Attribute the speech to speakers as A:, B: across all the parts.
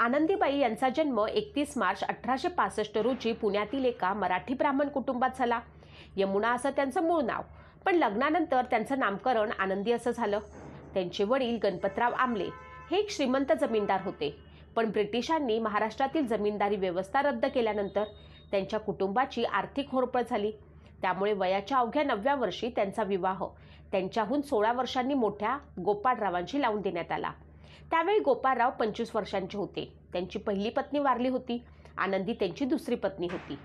A: आनंदीबाई यांचा जन्म एकतीस मार्च अठराशे पासष्ट रोजी पुण्यातील एका मराठी ब्राह्मण कुटुंबात झाला. यमुना असं त्यांचं मूळ नाव पण लग्नानंतर त्यांचं नामकरण आनंदी असं झालं. त्यांचे वडील गणपतराव आमले हे एक श्रीमंत जमीनदार होते पण ब्रिटिशांनी महाराष्ट्रातील जमीनदारी व्यवस्था रद्द केल्यानंतर त्यांच्या कुटुंबाची आर्थिक होरपळ झाली. त्यामुळे वयाच्या अवघ्या नवव्या वर्षी त्यांचा विवाह त्यांच्याहून सोळा वर्षांनी मोठ्या गोपाळरावांशी लावून देण्यात आला. त्यावेळी गोपाळराव पंचवीस वर्षांचे होते. त्यांची पहिली पत्नी वारली होती. आनंदी त्यांची दुसरी पत्नी होती.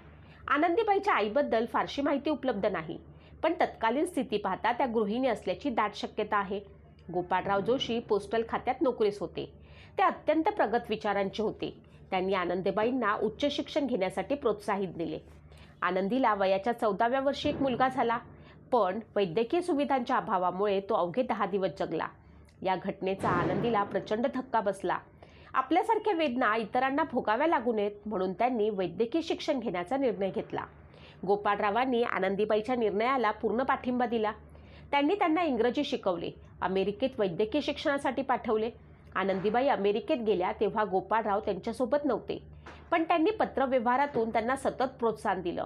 A: आनंदीबाईच्या आईबद्दल फारशी माहिती उपलब्ध नाही. पण तत्कालीन स्थिती पाहता त्या गृहिणी असल्याची दाट शक्यता आहे. गोपाळराव जोशी पोस्टल खात्यात नोकरीस होते. ते अत्यंत प्रगत विचारांचे होते. त्यांनी आनंदीबाईंना उच्च शिक्षण घेण्यासाठी प्रोत्साहित दिले. आनंदीला वयाच्या चौदाव्या वर्षी एक मुलगा झाला. पण वैद्यकीय सुविधांच्या अभावामुळे तो अवघे दहा दिवस जगला. या घटनेचा आनंदीला प्रचंड धक्का बसला. आपल्यासारख्या वेदना इतरांना भोगाव्या लागू नयेत म्हणून त्यांनी वैद्यकीय शिक्षण घेण्याचा निर्णय घेतला. गोपाळरावांनी आनंदीबाईच्या निर्णयाला पूर्ण पाठिंबा दिला. त्यांनी त्यांना इंग्रजी शिकवले अमेरिकेत वैद्यकीय शिक्षणासाठी पाठवले. आनंदीबाई अमेरिकेत गेल्या तेव्हा गोपाळराव त्यांच्यासोबत नव्हते पण त्यांनी पत्रव्यवहारातून त्यांना सतत प्रोत्साहन दिलं.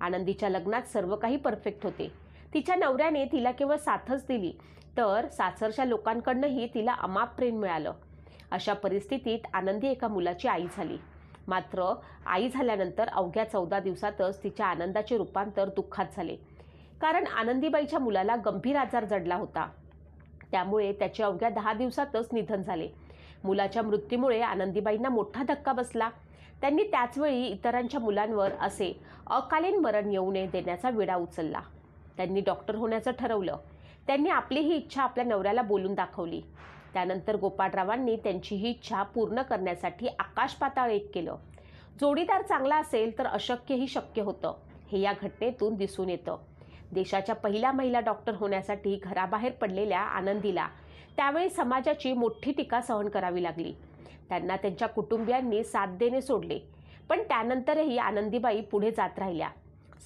A: आनंदीच्या लग्नात सर्व काही परफेक्ट होते. तिच्या नवऱ्याने तिला केवळ साथच दिली. तर सासरच्या लोकांकडनंही तिला अमाप प्रेम मिळालं. अशा परिस्थितीत आनंदी एका मुलाची आई झाली. मात्र आई झाल्यानंतर अवघ्या चौदा दिवसातच तिच्या आनंदाचे रूपांतर दुःखात झाले. कारण आनंदीबाईच्या मुलाला गंभीर आजार जडला होता. त्यामुळे त्याचे अवघ्या दहा दिवसातच निधन झाले. मुलाच्या मृत्यूमुळे आनंदीबाईंना मोठा धक्का बसला. त्यांनी त्याचवेळी इतरांच्या मुलांवर असे अकालीन मरण येऊ नये देण्याचा विडा उचलला. त्यांनी डॉक्टर होण्याचं ठरवलं. त्यांनी आपली ही इच्छा आपल्या नवऱ्याला बोलून दाखवली. त्यानंतर गोपाळरावांनी त्यांची ही इच्छा पूर्ण करण्यासाठी आकाश पाताळ एक केलं. जोडीदार चांगला असेल तर अशक्यही शक्य होतं. हे या घटनेतून दिसून येतं. देशाच्या पहिल्या महिला डॉक्टर होण्यासाठी घराबाहेर पडलेल्या आनंदीला त्यावेळी समाजाची मोठी टीका सहन करावी लागली. त्यांना त्यांच्या कुटुंबियांनी साथ देणे सोडले. पण त्यानंतरही आनंदीबाई पुढे जात राहिल्या.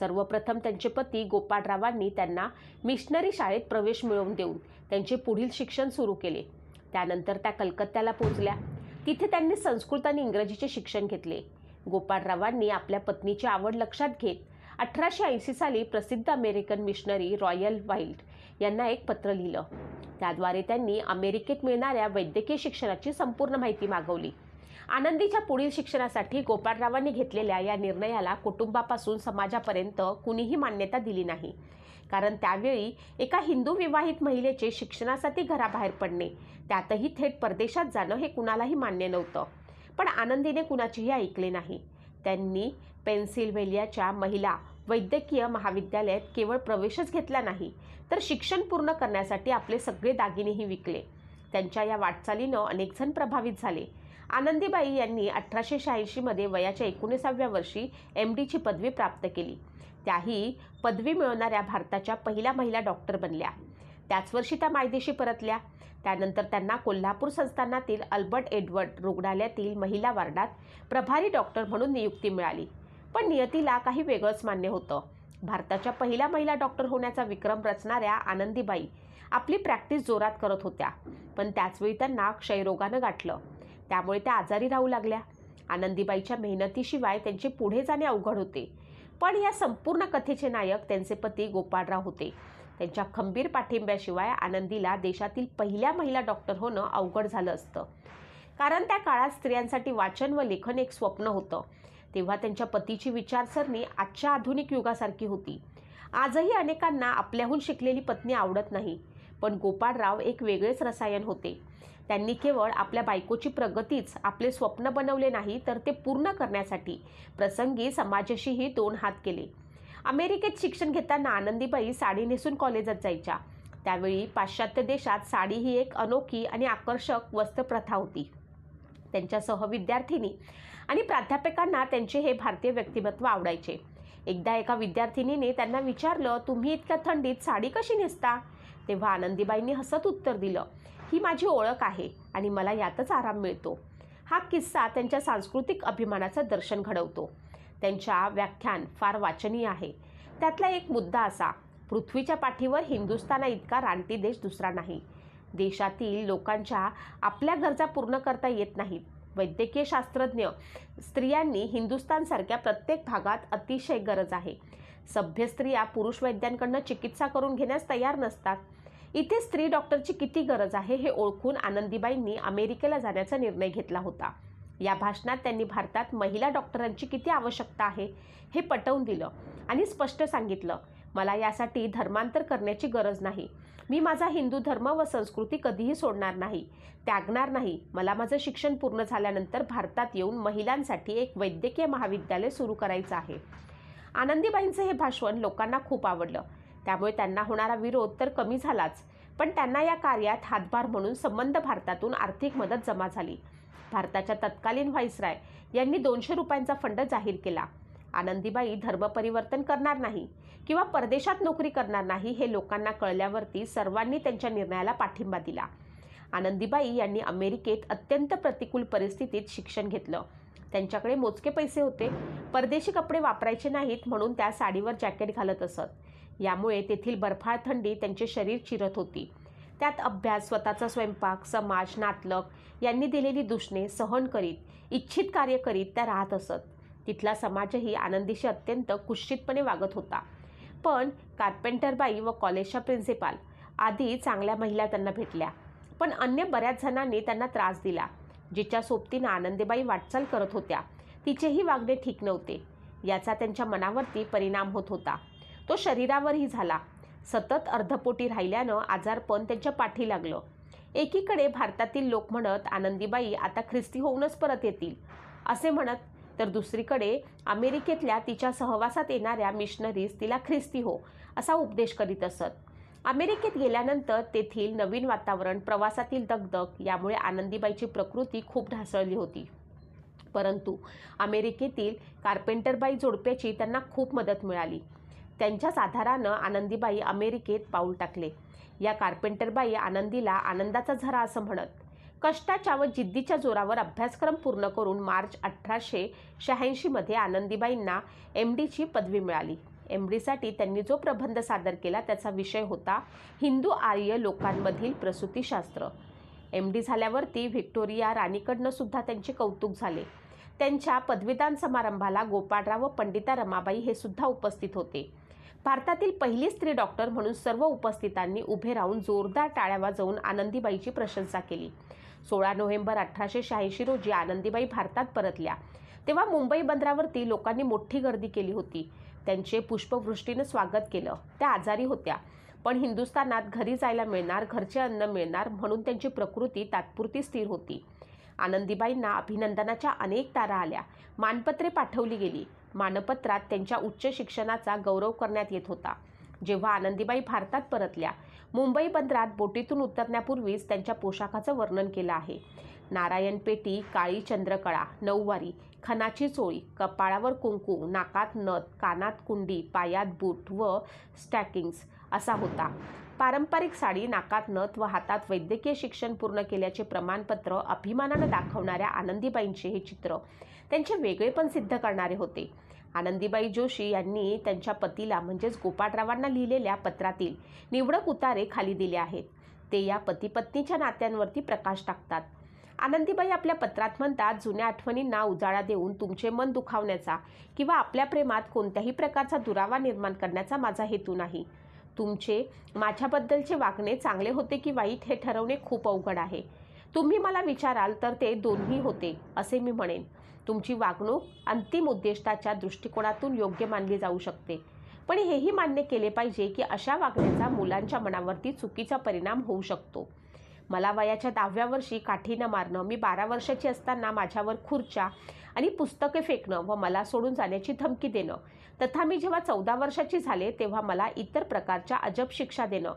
A: सर्वप्रथम त्यांचे पती गोपाळरावांनी त्यांना मिशनरी शाळेत प्रवेश मिळवून देऊन त्यांचे पुढील शिक्षण सुरू केले. त्यानंतर त्या कलकत्त्याला पोहोचल्या. तिथे त्यांनी संस्कृत आणि इंग्रजीचे शिक्षण घेतले. गोपाळरावांनी आपल्या पत्नीची आवड लक्षात घेत अठराशे ऐंशी साली प्रसिद्ध अमेरिकन मिशनरी रॉयल वाईल्ड यांना एक पत्र लिहिलं. त्याद्वारे त्यांनी अमेरिकेत मिळणाऱ्या वैद्यकीय शिक्षणाची संपूर्ण माहिती मागवली. आनंदीच्या पुढील शिक्षणासाठी गोपाळरावांनी घेतलेल्या या निर्णयाला कुटुंबापासून समाजापर्यंत कुणीही मान्यता दिली नाही. कारण त्यावेळी एका हिंदू विवाहित महिलेचे शिक्षणासाठी घराबाहेर पडणे त्यातही थेट परदेशात जाणं हे कुणालाही मान्य नव्हतं. पण आनंदीने कुणाचेही ऐकले नाही. त्यांनी पेन्सिल्व्हेनियाच्या महिला वैद्यकीय महाविद्यालयात केवळ प्रवेशच घेतला नाही तर शिक्षण पूर्ण करण्यासाठी आपले सगळे दागिनेही विकले. त्यांच्या या वाटचालीनं अनेकजण प्रभावित झाले. आनंदीबाई यांनी अठराशे शहाऐंशीमध्ये वयाच्या एकोणीसाव्या वर्षी एम डीची पदवी प्राप्त केली. त्याही पदवी मिळवणाऱ्या भारताच्या पहिल्या महिला डॉक्टर बनल्या. त्याच वर्षी त्या मायदेशी परतल्या. त्यानंतर त्यांना कोल्हापूर संस्थानातील अल्बर्ट एडवर्ड रुग्णालयातील महिला वार्डात प्रभारी डॉक्टर म्हणून नियुक्ती मिळाली. पण नियतीला काही वेगळंच मान्य होतं. भारताच्या पहिल्या महिला डॉक्टर होण्याचा विक्रम रचणाऱ्या आनंदीबाई आपली प्रॅक्टिस जोरात करत होत्या. पण त्याचवेळी त्यांना क्षयरोगानं गाठलं. त्यामुळे त्या आजारी राहू लागल्या. आनंदीबाईच्या मेहनतीशिवाय त्यांचे पुढे जाणे अवघड होते. पण या संपूर्ण कथेचे नायक त्यांचे पती गोपाळराव होते. त्यांच्या खंबीर पाठिंब्याशिवाय आनंदीला देशातील पहिल्या महिला डॉक्टर होणं अवघड झालं असतं. कारण त्या काळात स्त्रियांसाठी वाचन व लेखन एक स्वप्न होतं. तेव्हा त्यांच्या पतीची विचारसरणी आजच्या आधुनिक युगासारखी होती. आजही अनेकांना आपल्याहून शिकलेली पत्नी आवडत नाही. पण गोपाळराव एक वेगळेच रसायन होते. त्यांनी केवळ आपल्या बायकोची प्रगतीच आपले स्वप्न बनवले नाही तर ते पूर्ण करण्यासाठी प्रसंगी समाजाशीही दोन हात केले. अमेरिकेत शिक्षण घेताना आनंदीबाई साडी नेसून कॉलेजात जायच्या. त्यावेळी पाश्चात्य देशात साडी ही एक अनोखी आणि आकर्षक वस्त्रप्रथा होती. त्यांच्या सहविद्यार्थिनी आणि प्राध्यापकांना त्यांचे हे भारतीय व्यक्तिमत्व आवडायचे. एकदा एका विद्यार्थिनीने त्यांना विचारलं तुम्ही इतक्या थंडीत साडी कशी नेसता? तेव्हा आनंदीबाईंनी हसत उत्तर दिलं ही माझी ओळख आहे आणि मला यातच आराम मिळतो. हा किस्सा त्यांच्या सांस्कृतिक अभिमानाचं दर्शन घडवतो. त्यांच्या व्याख्यान फार वाचनीय आहे. त्यातला एक मुद्दा असा पृथ्वीच्या पाठीवर हिंदुस्थाना इतका रानटी देश दुसरा नाही. देशातील लोकांच्या आपल्या गरजा पूर्ण करता येत नाहीत. वैद्यकीय शास्त्रज्ञ स्त्रियांनी हिंदुस्थानसारख्या प्रत्येक भागात अतिशय गरज आहे. सभ्य स्त्रिया पुरुष वैद्यांकडनं चिकित्सा करून घेण्यास तयार नसतात. इथे स्त्री डॉक्टरची किती गरज आहे हे ओळखून आनंदीबाईंनी अमेरिकेला जाण्याचा निर्णय घेतला होता. या भाषणात त्यांनी भारतात महिला डॉक्टरांची किती आवश्यकता आहे हे पटवून दिलं आणि स्पष्ट सांगितलं मला यासाठी धर्मांतर करण्याची गरज नाही. मी माझा हिंदू धर्म व संस्कृती कधीही सोडणार नाही. त्यागणार नाही. मला माझं शिक्षण पूर्ण झाल्यानंतर भारतात येऊन महिलांसाठी एक वैद्यकीय महाविद्यालय सुरू करायचं आहे. आनंदीबाईंचं हे भाषण लोकांना खूप आवडलं. त्यामुळे त्यांना होणारा विरोध तर कमी झालाच. पण त्यांना या कार्यात हातभार म्हणून संबंध भारतातून आर्थिक मदत जमा झाली. भारताच्या तत्कालीन व्हाईसराय यांनी दोनशे रुपयांचा फंड जाहीर केला. आनंदीबाई धर्मपरिवर्तन करणार नाही किंवा परदेशात नोकरी करणार नाही हे लोकांना कळल्यावरती सर्वांनी त्यांच्या निर्णयाला पाठिंबा दिला. आनंदीबाई यांनी अमेरिकेत अत्यंत प्रतिकूल परिस्थितीत शिक्षण घेतलं. त्यांच्याकडे मोजके पैसे होते. परदेशी कपडे वापरायचे नाहीत म्हणून त्या साडीवर जॅकेट घालत असत. यामुळे तेथील बर्फाळ थंडी त्यांचे शरीर चिरत होती. त्यात अभ्यास स्वतःचा स्वयंपाक समाज नातलग यांनी दिलेली दुष्णे सहन करीत इच्छित कार्य करीत त्या राहत असत. तिथला समाजही आनंदीशी अत्यंत कुश्चितपणे वागत होता. पण कार्पेंटरबाई व कॉलेजच्या प्रिन्सिपाल आधी चांगल्या महिला त्यांना भेटल्या. पण अन्य बऱ्याच जणांनी त्यांना त्रास दिला जिच्या सोबतीनं आनंदीबाई वाटचाल करत होत्या. तिचेही वागणे ठीक नव्हते. याचा त्यांच्या मनावरती परिणाम होत होता. तो शरीरावरही झाला. सतत अर्धपोटी राहिल्यानं आजारपण त्यांच्या पाठी लागलं. एकीकडे भारतातील लोक म्हणत आनंदीबाई आता ख्रिस्ती होऊनच परत येतील. असे म्हणत तर दुसरीकडे अमेरिकेतल्या तिच्या सहवासात येणाऱ्या मिशनरीज तिला ख्रिस्ती हो असा उपदेश करीत असत. अमेरिकेत गेल्यानंतर तेथील नवीन वातावरण प्रवासातील दगदग यामुळे आनंदीबाईची प्रकृती खूप ढासळली होती. परंतु अमेरिकेतील कार्पेंटरबाई जोडप्याची त्यांना खूप मदत मिळाली. त्यांच्याच आधारानं आनंदीबाई अमेरिकेत पाऊल टाकले. या कार्पेंटरबाई आनंदीला आनंदाचा झरा असं म्हणत कष्टाच्या व जिद्दीच्या जोरावर अभ्यासक्रम पूर्ण करून मार्च अठराशे शहाऐंशीमध्ये आनंदीबाईंना एम डीची पदवी मिळाली. एम डीसाठी त्यांनी जो प्रबंध सादर केला त्याचा विषय होता हिंदू आर्य लोकांमधील प्रसूतीशास्त्र एम डी झाल्यावरती व्हिक्टोरिया राणीकडनं सुद्धा त्यांचे कौतुक झाले. त्यांच्या पदवीदान समारंभाला गोपाळराव व पंडिता रमाबाई हे सुद्धा उपस्थित होते. भारतातील पहिली स्त्री डॉक्टर म्हणून सर्व उपस्थितांनी उभे राहून जोरदार टाळ्या वाजवून आनंदीबाईची प्रशंसा केली. सोळा नोव्हेंबर अठराशे शहाऐंशी रोजी आनंदीबाई भारतात परतल्या. तेव्हा मुंबई बंदरावरती लोकांनी मोठी गर्दी केली होती. त्यांचे पुष्पवृष्टीनं स्वागत केलं. त्या आजारी होत्या. पण हिंदुस्थानात घरी जायला मिळणार घरचे अन्न मिळणार म्हणून त्यांची प्रकृती तात्पुरती स्थिर होती. आनंदीबाईंना अभिनंदनाच्या अनेक तारा आल्या. मानपत्रे पाठवली गेली. मानपत्रात त्यांच्या उच्च शिक्षणाचा गौरव करण्यात येत होता. जेव्हा आनंदीबाई भारतात परतल्या मुंबई बंदरात बोटीतून उतरण्यापूर्वीच त्यांच्या पोशाखाचं वर्णन केलं आहे. नारायण पेटी काळी चंद्रकळा नऊवारी खनाची चोळी कपाळावर कुंकू नाकात नथ कानात कुंडी पायात बूट व स्टॅकिंग्स असा होता. पारंपरिक साडी नाकात नथ व हातात वैद्यकीय शिक्षण पूर्ण केल्याचे प्रमाणपत्र अभिमानानं दाखवणाऱ्या आनंदीबाईंचे हे चित्र त्यांचे वेगळेपण सिद्ध करणारे होते. आनंदीबाई जोशी यांनी त्यांच्या पतीला म्हणजेच गोपाळरावांना लिहिलेल्या पत्रातील निवडक उतारे खाली दिले आहेत. ते या पतीपत्नीच्या नात्यांवरती प्रकाश टाकतात. आनंदीबाई आपल्या पत्रात म्हणतात जुन्या आठवणींना उजाळा देऊन तुमचे मन दुखावण्याचा किंवा आपल्या प्रेमात कोणत्याही प्रकारचा दुरावा निर्माण करण्याचा माझा हेतू नाही. तुमचे माझ्याबद्दलचे वागणे चांगले होते की वाईट हे ठरवणे खूप अवघड आहे. तुम्ही मला विचाराल तर ते दोन्ही होते असे मी म्हणेन. तुमची वागणूक अंतिम उद्दिष्टाच्या दृष्टिकोनातून योग्य मानली जाऊ शकते. पण हेही मान्य केले पाहिजे की अशा वागण्याचा मुलांच्या मनावरती चुकीचा परिणाम होऊ शकतो. मला वयाच्या दहाव्या वर्षी काठीनं मारणं मी बारा वर्षाची असताना माझ्यावर खुर्च्या आणि पुस्तके फेकणं व मला सोडून जाण्याची धमकी देणं. तथा मी जेव्हा चौदा वर्षाची झाले तेव्हा मला इतर प्रकारच्या अजब शिक्षा देणं.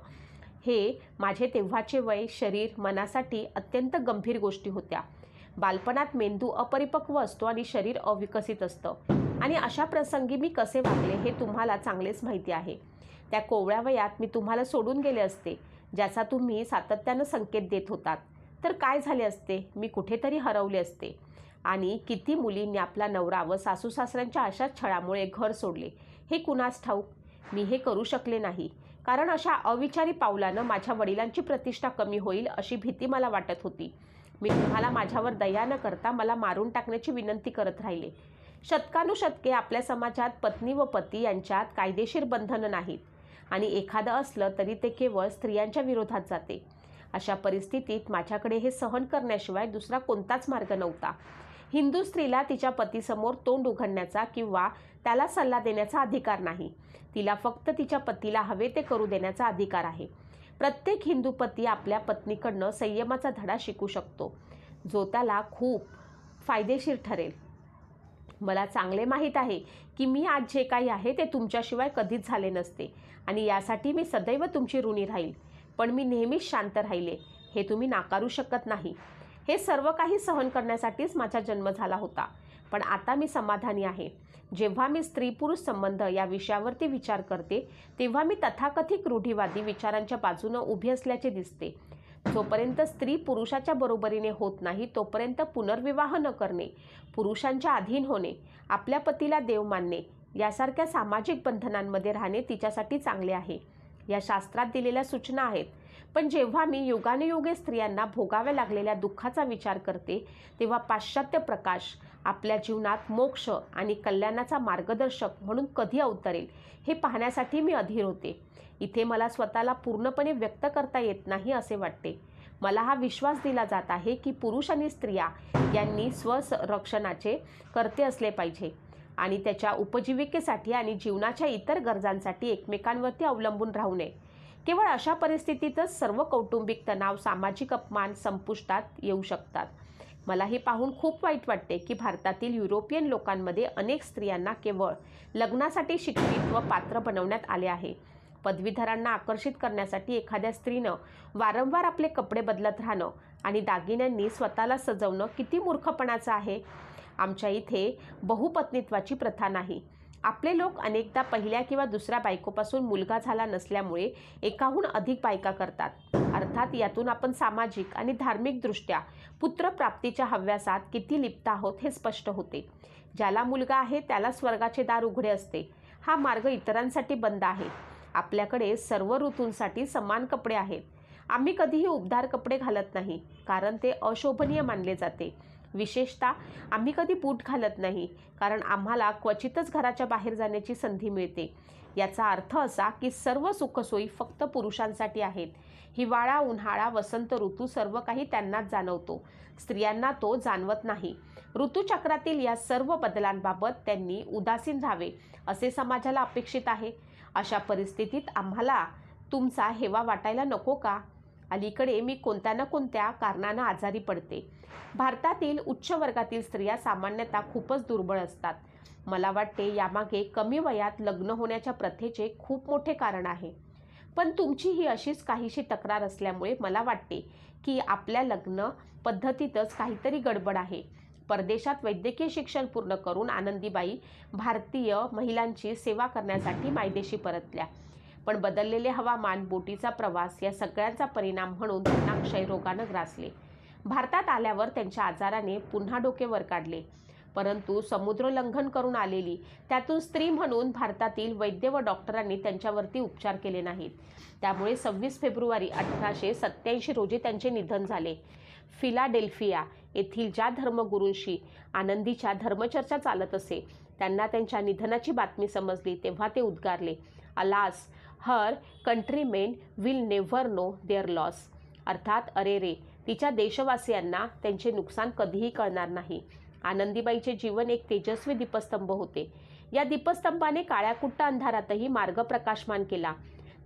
A: हे माझे तेव्हाचे वय शरीर मनासाठी अत्यंत गंभीर गोष्टी होत्या. बालपणात मेंदू अपरिपक्व असतो आणि शरीर अविकसित असतं. आणि अशा प्रसंगी मी कसे वागले हे तुम्हाला चांगलेच माहिती आहे. त्या कोवळ्या वयात मी तुम्हाला सोडून गेले असते. ज्याचा तुम्ही सातत्यानं संकेत देत होतात. तर काय झाले असते? मी कुठेतरी हरवले असते. आणि किती मुलींनी आपला नवरा व सासू सासऱ्यांच्या अशाच छळामुळे घर सोडले. हे कुणास ठाऊक? मी हे करू शकले नाही. कारण अशा अविचारी पावलानं माझ्या वडिलांची प्रतिष्ठा कमी होईल अशी भीती मला वाटत होती. मी तुम्हाला माझ्यावर दया न करता मला मारून टाकण्याची विनंती करत राहिले. शतकानुशतके आपल्या समाजात पत्नी व पती यांच्यात कायदेशीर बंधनं नाहीत. आणि एखादं असलं तरी ते केवळ स्त्रियांच्या विरोधात जाते. अशा परिस्थितीत माझ्याकडे हे सहन करण्याशिवाय दुसरा कोणताच मार्ग नव्हता. हिंदू स्त्रीला तिच्या पतीसमोर तोंड उघडण्याचा किंवा त्याला सल्ला देण्याचा अधिकार नाही. तिला फक्त तिच्या पतीला हवे ते करू देण्याचा अधिकार आहे. प्रत्येक हिंदू पती आपल्या पत्नीकडनं संयमाचा धडा शिकू शकतो. जो त्याला खूप फायदेशीर ठरेल. मला चांगले माहीत आहे की मी आज जे काही आहे ते तुमच्याशिवाय कधीच झाले नसते. आणि यासाठी मी सदैव तुमची ऋणी राहील. पण मी नेहमीच शांत राहिले. हे तुम्ही नाकारू शकत नाही. हे सर्व काही सहन करण्यासाठीच माझा जन्म झाला होता. पण आता मी समाधानी आहे. जेव्हा मी स्त्री पुरुष संबंध या विषयावरती विचार करते तेव्हा मी तथाकथित रूढीवादी विचारांच्या बाजूनं उभी असल्याचे दिसते. जोपर्यंत स्त्री पुरुषाच्या बरोबरीने होत नाही तोपर्यंत पुनर्विवाह न करणे पुरुषांच्या अधीन होणे आपल्या पतीला देव मानणे यासारख्या सामाजिक बंधनांमध्ये राहणे तिच्यासाठी चांगले आहे. या शास्त्रात दिलेल्या सूचना आहेत. पण जेव्हा मी युगानुयुगे स्त्रियांना भोगाव्या लागलेल्या दुःखाचा विचार करते तेव्हा पाश्चात्य प्रकाश आपल्या जीवनात मोक्ष आणि कल्याणाचा मार्गदर्शक म्हणून कधी अवतरेल हे पाहण्यासाठी मी अधीर होते. इथे मला स्वतःला पूर्णपणे व्यक्त करता येत नाही असे वाटते. मला हा विश्वास दिला जात आहे की पुरुष आणि स्त्रिया यांनी स्वसंरक्षणाचे करते असले पाहिजे आणि त्याच्या उपजीविकेसाठी आणि जीवनाच्या इतर गरजांसाठी एकमेकांवरती अवलंबून राहू नये. केवळ अशा परिस्थितीतच सर्व कौटुंबिक तणाव सामाजिक अपमान संपुष्टात येऊ शकतात. मला हे पाहून खूप वाईट वाटते की भारतातील युरोपियन लोकांमध्ये अनेक स्त्रियांना केवळ लग्नासाठी शिक्षित व पात्र बनवण्यात आले आहे. पदवीधरांना आकर्षित करण्यासाठी एखाद्या स्त्रीनं वारंवार आपले कपडे बदलत राहणं आणि दागिन्यांनी स्वतःला सजवणं किती मूर्खपणाचं आहे. आमच्या इथे बहुपत्नीत्वाची प्रथा नाही. आपले लोक अनेकदा पहिल्या किंवा दुसऱ्या बायकोपासून मुलगा झाला नसल्यामुळे एकाहून अधिक बायका करतात. अर्थात यातून आपण सामाजिक आणि धार्मिकदृष्ट्या पुत्रप्राप्तीच्या हव्यासात किती लिप्त आहोत हे स्पष्ट होते. ज्याला मुलगा आहे त्याला स्वर्गाचे दार उघडे असते. हा मार्ग इतरांसाठी बंद आहे. आपल्याकडे सर्व ऋतूंसाठी समान कपडे आहेत. आम्ही कधीही उबदार कपडे घालत नाही कारण ते अशोभनीय मानले जाते. विशेषतः आम्ही कधी बूट घालत नाही कारण आम्हाला क्वचितच घराच्या बाहेर जाण्याची संधी मिळते. याचा अर्थ असा की सर्व सुखसोयी फक्त पुरुषांसाठी आहेत. हिवाळा उन्हाळा वसंत ऋतू सर्व काही त्यांनाच जाणवतो. स्त्रियांना तो जाणवत नाही. ऋतूचक्रातील या सर्व बदलांबाबत त्यांनी उदासीन राहावे असे समाजाला अपेक्षित आहे. अशा परिस्थितीत आम्हाला तुमचा हेवा वाटायला नको का? अलीकडे मी कोणत्या ना कोणत्या कारणानं आजारी पडते. भारतातील उच्च वर्गातील स्त्रिया सामान्यतः खूपच दुर्बळ असतात. मला वाटते यामागे कमी वयात लग्न होण्याच्या प्रथेचे खूप मोठे कारण आहे. पण तुमची ही अशीच काहीशी तक्रार असल्यामुळे मला वाटते की आपल्या लग्न पद्धतीतच काहीतरी गडबड आहे. परदेशात वैद्यकीय शिक्षण पूर्ण करून आनंदीबाई भारतीय महिलांची सेवा करण्यासाठी मायदेशी परतल्या. पण बदललेले हवामान बोटीचा प्रवास या सगळ्यांचा परिणाम म्हणून त्यांना क्षयरोगानं ग्रासले. भारतात आल्यावर त्यांच्या आजाराने पुन्हा डोके वर काढले. परंतु समुद्रलंघन करून आलेली त्यातून स्त्री म्हणून भारतातील वैद्य व डॉक्टरांनी त्यांच्यावरती उपचार केले नाहीत. त्यामुळे सव्वीस फेब्रुवारी अठराशे सत्याऐंशी रोजी त्यांचे निधन झाले. फिलाडेल्फिया येथील ज्या धर्मगुरूंशी आनंदीच्या धर्मचर्चा चालत असे त्यांना त्यांच्या निधनाची बातमी समजली तेव्हा ते उद्गारले alas her countrymen will never know their loss. अर्थात अरे रे तिच्या देशवासियांना त्यांचे नुकसान कधीही कळणार नाही. आनंदीबाईचे जीवन एक तेजस्वी दीपस्तंभ होते. या दीपस्तंभाने काळ्याकुट्ट अंधारातही मार्ग प्रकाशमान केला.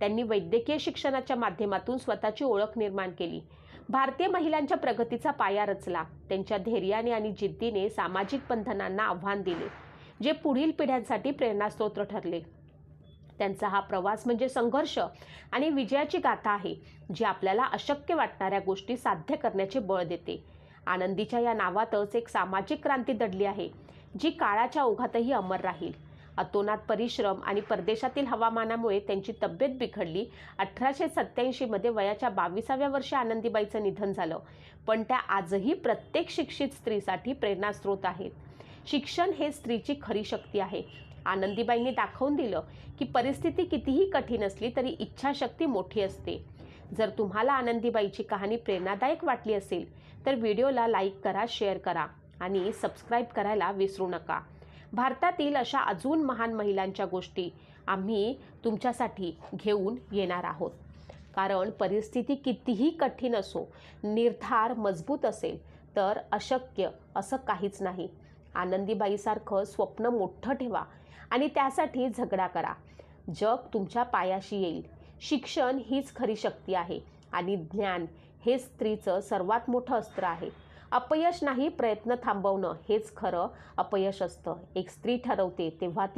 A: त्यांनी वैद्यकीय शिक्षणाच्या माध्यमातून स्वतःची ओळख निर्माण केली. भारतीय महिलांच्या प्रगतीचा पाया रचला. त्यांच्या धैर्याने आणि जिद्दीने सामाजिक बंधनांना आव्हान दिले जे पुढील पिढ्यांसाठी प्रेरणास्त्रोत ठरले. त्यांचा हा प्रवास म्हणजे संघर्ष आणि विजयाची गाथा आहे जी आपल्याला अशक्य वाटणाऱ्या गोष्टी साध्य करण्याचे बळ देते. आनंदीच्या या नावातच एक सामाजिक क्रांती दडली आहे जी काळाच्या ओघातही अमर राहील. अतोनात परिश्रम आणि परदेशातील हवामानामुळे त्यांची तब्येत बिघडली. अठराशे सत्त्याऐंशीमध्ये वयाच्या बावीसाव्या वर्षी आनंदीबाईचं निधन झालं. पण त्या आजही प्रत्येक शिक्षित स्त्रीसाठी प्रेरणास्रोत आहेत. शिक्षण हे स्त्रीची खरी शक्ती आहे. आनंदीबाईंनी दाखवून दिलं की परिस्थिती कितीही कठीण असली तरी इच्छाशक्ती मोठी असते. जर तुम्हाला आनंदीबाईची कहाणी प्रेरणादायक वाटली असेल तर व्हिडिओला लाईक करा शेअर करा आणि सबस्क्राईब करायला विसरू नका. भारतातील अशा अजून महान महिलांच्या गोष्टी आम्ही तुमच्यासाठी घेऊन येणार आहोत. कारण परिस्थिती कितीही कठीण असो निर्धार मजबूत असेल तर अशक्य असं काहीच नाही. आनंदीबाईसारखं स्वप्न मोठं ठेवा आणि त्यासाठी झगडा करा. जग तुमच्या पायाशी येईल. शिक्षण हीच खरी शक्ती आहे आणि ज्ञान हे स्त्रीचं सर्वात मोठं अस्त्र आहे. अपयश नाही प्रयत्न थांबवणं हेच खरं अपयश असतं. एक स्त्री ठरवते तेव्हा ती